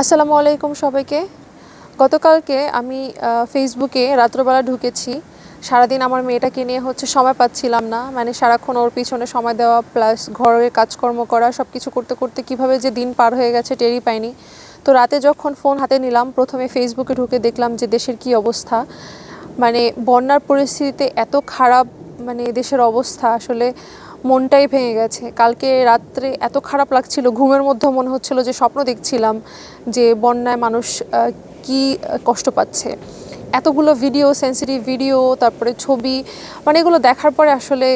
আসসালামু আলাইকুম সবাইকে। গতকালকে আমি ফেসবুকে রাত্রবেলা ঢুকেছি। সারাদিন আমার মেয়েটাকে নিয়ে হচ্ছে সময় পাচ্ছিলাম না। মানে সারাক্ষণ ওর পিছনে সময় দেওয়া প্লাস ঘরের কাজকর্ম করা সব কিছু করতে করতে কীভাবে যে দিন পার হয়ে গেছে টেরই পাইনি। তো রাতে যখন ফোন হাতে নিলাম, প্রথমে ফেসবুকে ঢুকে দেখলাম যে দেশের কি অবস্থা। মানে বন্যার পরিস্থিতিতে এত খারাপ মানে দেশের অবস্থা। আসলে মনটাই ভেঙে গেছে। কালকে রাত্রে এত খারাপ লাগছিল, ঘুমের মধ্যে মনে হচ্ছিল যে স্বপ্ন দেখছিলাম যে বন্যায় মানুষ কি কষ্ট পাচ্ছে। এতগুলো ভিডিও সেন্সিটিভ ভিডিও তারপরে ছবি মানে এগুলো দেখার পরে আসলে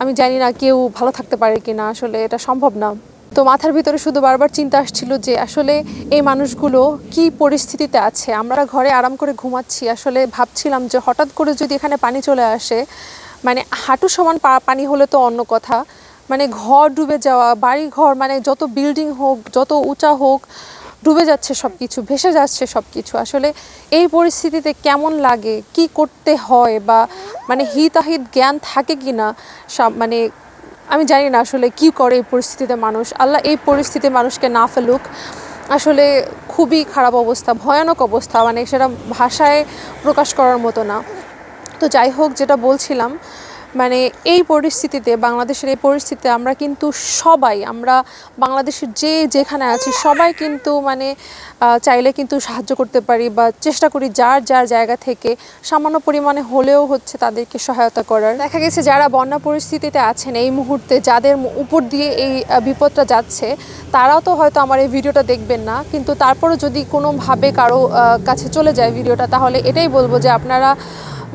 আমি জানি না কেউ ভালো থাকতে পারে কি না আসলে এটা সম্ভব না। তো মাথার ভিতরে শুধু বারবার চিন্তা আসছিল যে আসলে এই মানুষগুলো কি পরিস্থিতিতে আছে? আমরা ঘরে আরাম করে ঘুমাচ্ছি, আসলে ভাবছিলাম যে হঠাৎ করে যদি এখানে পানি চলে আসে মানে হাঁটু সমান পানি হলে তো অন্য কথা। মানে ঘর ডুবে যাওয়া বাড়ি ঘর মানে যত বিল্ডিং হোক, যত উঁচা হোক, ডুবে যাচ্ছে সব কিছু ভেসে যাচ্ছে সব কিছু আসলে এই পরিস্থিতিতে কেমন লাগে, কি করতে হয় বা মানে হিতাহিত জ্ঞান থাকে কি না সব- মানে আমি জানি না আসলে কি করে এই পরিস্থিতিতে মানুষ। আল্লাহ এই পরিস্থিতিতে মানুষকে না ফেলুক। আসলে খুবই খারাপ অবস্থা, ভয়ানক অবস্থা মানে সেটা ভাষায় প্রকাশ করার মতো না। তো যাই হোক, যেটা বলছিলাম মানে এই পরিস্থিতিতে, বাংলাদেশের এই পরিস্থিতিতে আমরা কিন্তু সবাই, আমরা বাংলাদেশের যে যেখানে আছি, সবাই কিন্তু মানে চাইলে কিন্তু সাহায্য করতে পারি বা চেষ্টা করি যার যার জায়গা থেকে সামান্য পরিমাণে হলেও হচ্ছে তাদেরকে সহায়তা করার। দেখা গেছে যারা বন্যা পরিস্থিতিতে আছেন এই মুহূর্তে, যাদের উপর দিয়ে এই বিপদটা যাচ্ছে, তারাও তো হয়তো আমার এই ভিডিওটা দেখবেন না, কিন্তু তারপরও যদি কোনোভাবে কারও কাছে চলে যায় ভিডিওটা, তাহলে এটাই বলব যে আপনারা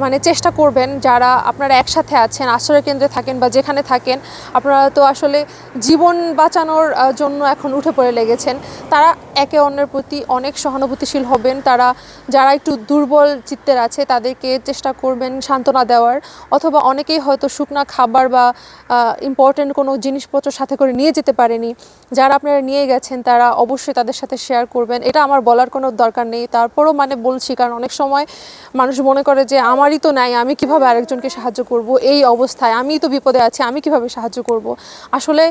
মানে চেষ্টা করবেন যারা আপনারা একসাথে আছেন, আশ্রয় কেন্দ্রে থাকেন বা যেখানে থাকেন, আপনারা তো আসলে জীবন বাঁচানোর জন্য এখন উঠে পড়ে লেগেছেন। তারা একে অন্যের প্রতি অনেক সহানুভূতিশীল হবেন। তারা, যারা একটু দুর্বল চিত্তের আছে, তাদেরকে চেষ্টা করবেন সান্ত্বনা দেওয়ার। অথবা অনেকেই হয়তো শুকনা খাবার বা ইম্পর্টেন্ট কোনো জিনিসপত্র সাথে করে নিয়ে যেতে পারেনি। যারা আপনারা নিয়ে গেছেন, তারা অবশ্যই তাদের সাথে শেয়ার করবেন। এটা আমার বলার কোনো দরকার নেই। তারপরও মানে বলছি, কারণ অনেক সময় মানুষ মনে করে যে আমারই তো নাই, আমি কীভাবে আরেকজনকে সাহায্য করব? এই অবস্থায় আমি তো বিপদে আছি, আমি কীভাবে সাহায্য করব? আসলে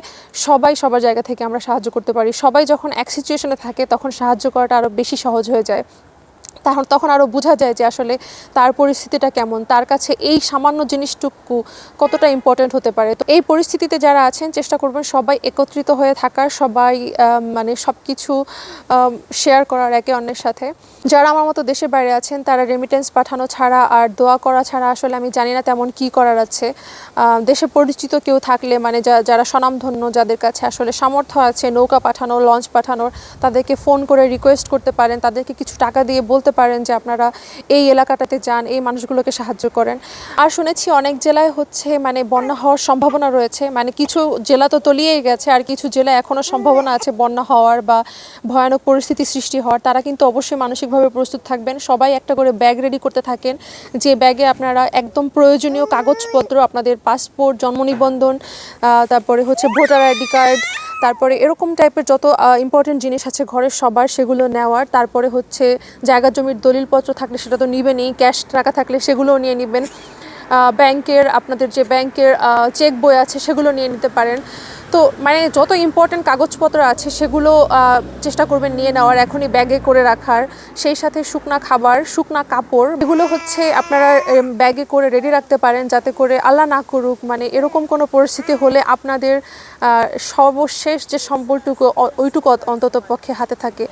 সবাই সবার জায়গা থেকে আমরা সাহায্য করতে পারি। সবাই যখন এক সিচুয়েশনে থাকে, তখন সাহায্য করাটা আরও বেশি সহজ হয়ে যায়। তখন তখন আরও বোঝা যায় যে আসলে তার পরিস্থিতিটা কেমন, তার কাছে এই সামান্য জিনিসটুকু কতটা ইম্পর্ট্যান্ট হতে পারে। তো এই পরিস্থিতিতে যারা আছেন, চেষ্টা করবেন সবাই একত্রিত হয়ে থাকার, সবাই মানে সব কিছু শেয়ার করার একে অন্যের সাথে। যারা আমার মতো দেশের বাইরে আছেন, তারা রেমিটেন্স পাঠানো ছাড়া আর দোয়া করা ছাড়া আসলে আমি জানি না তেমন কি করার আছে। দেশে পরিচিত কেউ থাকলে মানে যারা স্বনামধন্য, যাদের কাছে আসলে সামর্থ্য আছে, নৌকা পাঠানো লঞ্চ পাঠানোর তাদেরকে ফোন করে রিকোয়েস্ট করতে পারেন, তাদেরকে কিছু টাকা দিয়ে বলতে পারেন যে আপনারা এই এলাকাটাতে যান, এই মানুষগুলোকে সাহায্য করেন। আর শুনেছি অনেক জেলায় হচ্ছে মানে বন্যা হওয়ার সম্ভাবনা রয়েছে মানে কিছু জেলা তো তলিয়েই গেছে, আর কিছু জেলায় এখনও সম্ভাবনা আছে বন্যা হওয়ার বা ভয়ানক পরিস্থিতি সৃষ্টি হওয়ার, তারা কিন্তু অবশ্যই মানসিকভাবে প্রস্তুত থাকবেন। সবাই একটা করে ব্যাগ রেডি করতে থাকেন। যে ব্যাগে আপনারা একদম প্রয়োজনীয় কাগজপত্র, আপনাদের পাসপোর্ট জন্ম নিবন্ধন তারপরে হচ্ছে ভোটার আইডি কার্ড, তারপরে এরকম টাইপের যত ইম্পর্টেন্ট জিনিস আছে ঘরের সবার সেগুলো নেওয়ার, তারপরে হচ্ছে জায়গা জমির দলিলপত্র থাকলে সেটা তো নেবেনই ক্যাশ টাকা থাকলে সেগুলোও নিয়ে নেবেন। ব্যাংকের আপনাদের যে ব্যাংকের চেক বই আছে সেগুলো নিয়ে নিতে পারেন। তো মানে যত ইম্পর্টেন্ট কাগজপত্র আছে, সেগুলো চেষ্টা করবেন নিয়ে নেওয়ার। এখনই ব্যাগে করে রাখার। সেই সাথে শুকনা খাবার, শুকনা কাপড়, এগুলো হচ্ছে আপনারা ব্যাগে করে রেডি রাখতে পারেন যাতে করে আল্লাহ না করুক। মানে এরকম কোনো পরিস্থিতি হলে আপনাদের সর্বশেষ যে সম্বলটুকু ওইটুকু অন্তত পক্ষে হাতে থাকে।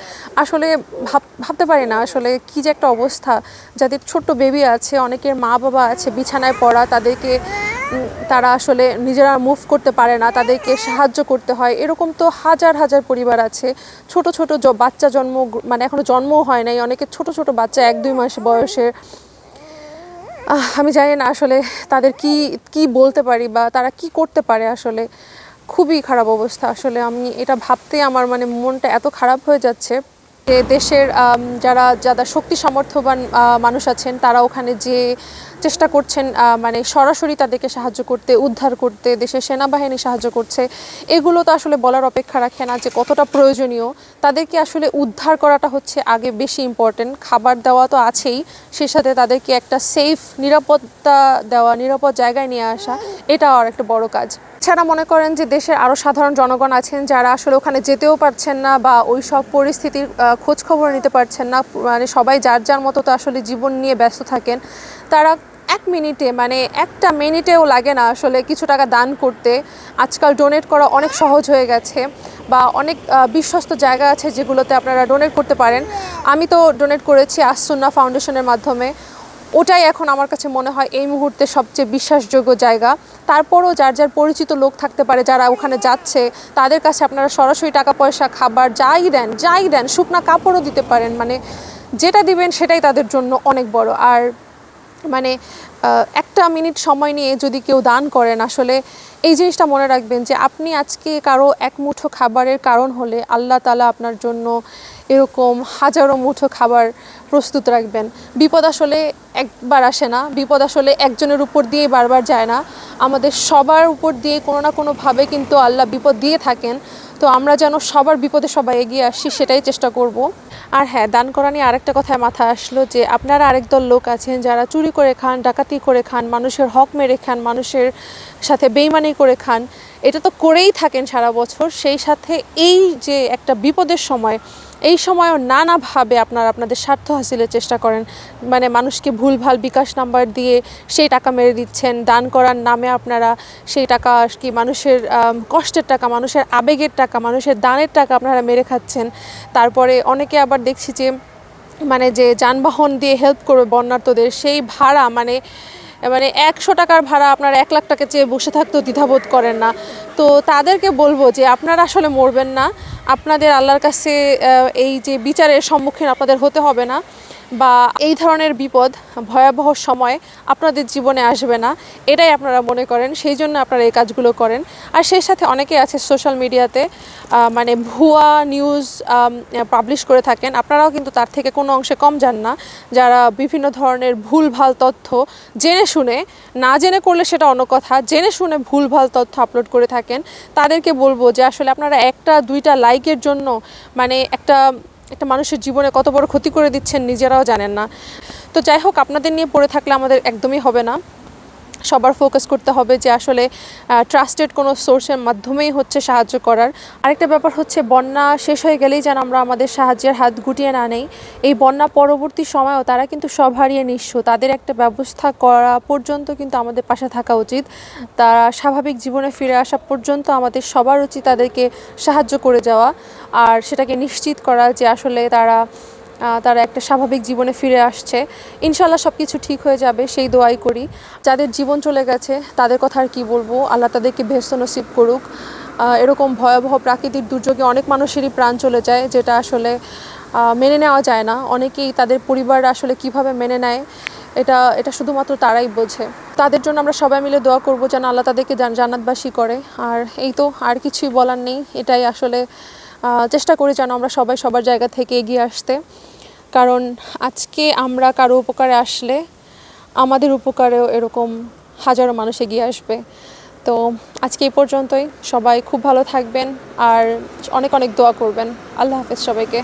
আসলে ভাব, ভাবতে পারি না আসলে কি যে একটা অবস্থা। যাদের ছোট্ট বেবি আছে, অনেকের মা বাবা আছে, বিছানায় পড়া, তাদেরকে তারা আসলে নিজেরা মুভ করতে পারে না, তাদেরকে সাহায্য করতে হয়। এরকম তো হাজার হাজার পরিবার আছে। ছোট ছোট বাচ্চা জন্ম মানে এখনও জন্মও হয় নাই। অনেকে ছোট ছোট বাচ্চা, এক, দুই মাস বয়সের। আমি জানি না আসলে তাদের কি কি বলতে পারি বা তারা কি করতে পারে আসলে। খুবই খারাপ অবস্থা। আসলে আমি এটা ভাবতেই আমার মানে মনটা এত খারাপ হয়ে যাচ্ছে। যে দেশের যারা যারা শক্তি সামর্থ্যবান মানুষ আছেন, তারা ওখানে যে চেষ্টা করছেন মানে সরাসরি তাদেরকে সাহায্য করতে, উদ্ধার করতে, দেশের সেনাবাহিনী সাহায্য করছে, এগুলো তো আসলে বলার অপেক্ষা রাখে না যে কতটা প্রয়োজনীয়। তাদেরকে আসলে উদ্ধার করাটা হচ্ছে আগে বেশি ইম্পর্টেন্ট খাবার দেওয়া তো আছেই, সেই সাথে তাদেরকে একটা সেফ নিরাপত্তা দেওয়া, নিরাপদ জায়গায় নিয়ে আসা এটা আর একটা বড় কাজ। এছাড়া মনে করেন যে দেশের আরও সাধারণ জনগণ আছেন যারা আসলে ওখানে যেতেও পারছেন না বা ওই সব পরিস্থিতির খোঁজ খবর নিতে পারছেন না মানে সবাই যার যার মতো তো আসলে জীবন নিয়ে ব্যস্ত থাকেন, তারা এক মিনিটে মানে একটা মিনিটেও লাগে না আসলে কিছু টাকা দান করতে। আজকাল ডোনেট করা অনেক সহজ হয়ে গেছে বা অনেক বিশ্বস্ত জায়গা আছে যেগুলোতে আপনারা ডোনেট করতে পারেন। আমি তো ডোনেট করেছি আসুন্না ফাউন্ডেশনের মাধ্যমে। ওটাই এখন আমার কাছে মনে হয় এই মুহূর্তে সবচেয়ে বিশ্বাসযোগ্য জায়গা। তারপরও যার যার পরিচিত লোক থাকতে পারে, যারা ওখানে যাচ্ছে, তাদের কাছে আপনারা সরাসরি টাকা, পয়সা, খাবার যাই দেন যাই দেন, শুকনা কাপড়ও দিতে পারেন। মানে যেটা দিবেন সেটাই তাদের জন্য অনেক বড়। আর মানে একটা মিনিট সময় নিয়ে যদি কেউ দান করেন, আসলে এই জিনিসটা মনে রাখবেন যে আপনি আজকে কারও এক মুঠো খাবারের কারণ হলে আল্লাহ তালা আপনার জন্য এরকম হাজারো মুঠো খাবার প্রস্তুত রাখবেন। বিপদ আসলে একবার আসে না, বিপদ আসলে একজনের উপর দিয়ে বারবার যায় না। আমাদের সবার উপর দিয়ে কোনো না কোনোভাবে কিন্তু আল্লাহ বিপদ দিয়ে থাকেন। তো আমরা যেন সবার বিপদে সবাই এগিয়ে আসি, সেটাই চেষ্টা করব। আর হ্যাঁ দান করা নিয়ে আরেকটা কথায় মাথা আসলো যে, আপনারা আরেক দল লোক আছেন যারা চুরি করে খান, ডাকাতি করে খান, মানুষের হক মেরে খান, মানুষের সাথে বেইমানি করে খান, এটা তো করেই থাকেন সারা বছর। সেই সাথে এই যে একটা বিপদের সময় এই সময়ও নানাভাবে আপনারা আপনাদের স্বার্থ হাসিলের চেষ্টা করেন। মানে মানুষকে ভুলভাল বিকাশ নাম্বার দিয়ে সেই টাকা মেরে দিচ্ছেন, দান করার নামে আপনারা সেই টাকা কি মানুষের কষ্টের টাকা, মানুষের আবেগের টাকা, মানুষের দানের টাকা আপনারা মেরে খাচ্ছেন। তারপরে অনেকে আবার দেখছি যে মানে যে যানবাহন দিয়ে হেল্প করবে বন্যার্তদের সেই ভাড়া মানে মানে একশো টাকার ভাড়া আপনারা এক লাখ টাকা চেয়ে বসে থাকতেও দ্বিধাবোধ করেন না। তো তাদেরকে বলব যে আপনারা আসলে মরবেন না। আপনাদের আল্লাহর কাছে এই যে বিচারের সম্মুখীন আপনাদের হতে হবে না। বা এই ধরনের বিপদ, ভয়াবহ সময় আপনাদের জীবনে আসবে না। এটাই আপনারা মনে করেন, সেই জন্য আপনারা এই কাজগুলো করেন। আর সেই সাথে অনেকে আছে সোশ্যাল মিডিয়াতে মানে ভুয়া নিউজ পাবলিশ করে থাকেন। আপনারাও কিন্তু তার থেকে কোনো অংশে কম যান না। যারা বিভিন্ন ধরনের ভুলভাল তথ্য জেনে শুনে, না জেনে করলে সেটা অন্য কথা। জেনে শুনে ভুলভাল তথ্য আপলোড করে থাকেন। তাদেরকে বলব যে আসলে আপনারা একটা, দুইটা লাইকের জন্য মানে একটা একটা মানুষের জীবনে কত বড় ক্ষতি করে দিচ্ছেন নিজেরাও জানেন না। তো যাই হোক, আপনাদের নিয়ে পড়ে থাকলে আমাদের একদমই হবে না। সবার ফোকাস করতে হবে যে আসলে ট্রাস্টেড কোনো সোর্সের মাধ্যমেই হচ্ছে সাহায্য করার। আরেকটা ব্যাপার হচ্ছে, বন্যা শেষ হয়ে গেলেই যেন আমরা আমাদের সাহায্যের হাত গুটিয়ে না নেই। এই বন্যা পরবর্তী সময়ও তারা কিন্তু সব হারিয়ে নিঃস্ব। তাদের একটা ব্যবস্থা করা পর্যন্ত কিন্তু আমাদের পাশে থাকা উচিত। তারা স্বাভাবিক জীবনে ফিরে আসা পর্যন্ত আমাদের সবার উচিত তাদেরকে সাহায্য করে যাওয়া। আর সেটাকে নিশ্চিত করা যে আসলে তারা তারা একটা স্বাভাবিক জীবনে ফিরে আসছে। ইনশাল্লাহ সব কিছু ঠিক হয়ে যাবে, সেই দোয়াই করি। যাদের জীবন চলে গেছে, তাদের কথা আর কি বলব? আল্লাহ তাদেরকে ভেস্ত নসিব করুক। এরকম ভয়াবহ প্রাকৃতিক দুর্যোগে অনেক মানুষেরই প্রাণ চলে যায়, যেটা আসলে মেনে নেওয়া যায় না। অনেকেই তাদের পরিবার আসলে কীভাবে মেনে নেয়, এটা এটা শুধুমাত্র তারাই বোঝে। তাদের জন্য আমরা সবাই মিলে দোয়া করব যেন আল্লাহ তাদেরকে জান- জান্নাতবাসী করে। আর এই তো, আর কিছুই বলার নেই। এটাই আসলে চেষ্টা করি যেন আমরা সবাই সবার জায়গা থেকে এগিয়ে আসতে। কারণ আজকে আমরা কারও উপকারে আসলে আমাদের উপকারেও এরকম হাজারো মানুষ এগিয়ে আসবে। তো আজকে এই পর্যন্তই। সবাই খুব ভালো থাকবেন আর অনেক অনেক দোয়া করবেন। আল্লাহ হাফেজ সবাইকে।